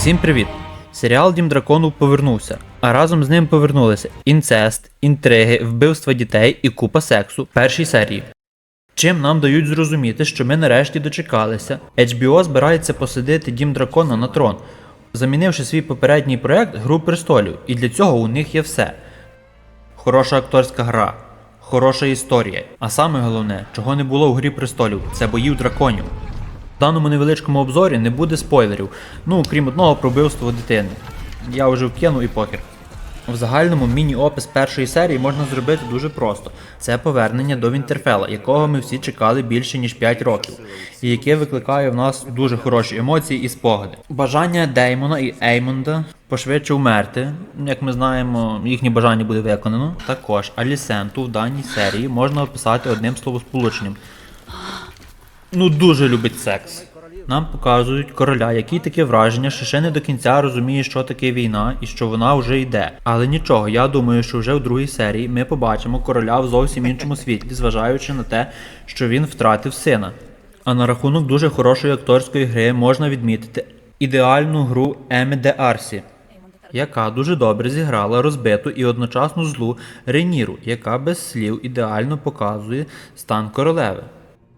Всім привіт! Серіал Дім Дракону повернувся, а разом з ним повернулися інцест, інтриги, вбивства дітей і купа сексу першій серії. Чим нам дають зрозуміти, що ми нарешті дочекалися. HBO збирається посадити Дім Дракона на трон, замінивши свій попередній проект Гру престолів, і для цього у них є все. Хороша акторська гра, хороша історія. А саме головне, чого не було в Грі престолів, це боїв драконів. В даному невеличкому обзорі не буде спойлерів, ну крім одного про вбивство дитини. Я вже вкину і похер. В загальному міні-опис першої серії можна зробити дуже просто. Це повернення до Вінтерфела, якого ми всі чекали більше ніж 5 років, і яке викликає в нас дуже хороші емоції і спогади. Бажання Деймона і Еймонда пошвидше вмерти. Як ми знаємо, їхнє бажання буде виконано. Також Алісенту в даній серії можна описати одним словосполученням. Ну дуже любить секс. Нам показують короля, який таке враження, що ще не до кінця розуміє, що таке війна і що вона вже йде. Але нічого, я думаю, що вже в другій серії ми побачимо короля в зовсім іншому світлі, зважаючи на те, що він втратив сина. А на рахунок дуже хорошої акторської гри можна відмітити ідеальну гру Еми де Арсі, яка дуже добре зіграла розбиту і одночасно злу Рейніру, яка без слів ідеально показує стан королеви.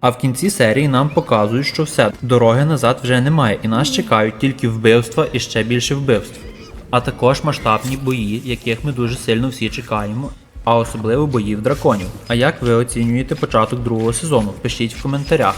А в кінці серії нам показують, що все, дороги назад вже немає, і нас чекають тільки вбивства і ще більше вбивств. А також масштабні бої, яких ми дуже сильно всі чекаємо, а особливо боїв драконів. А як ви оцінюєте початок другого сезону? Пишіть в коментарях.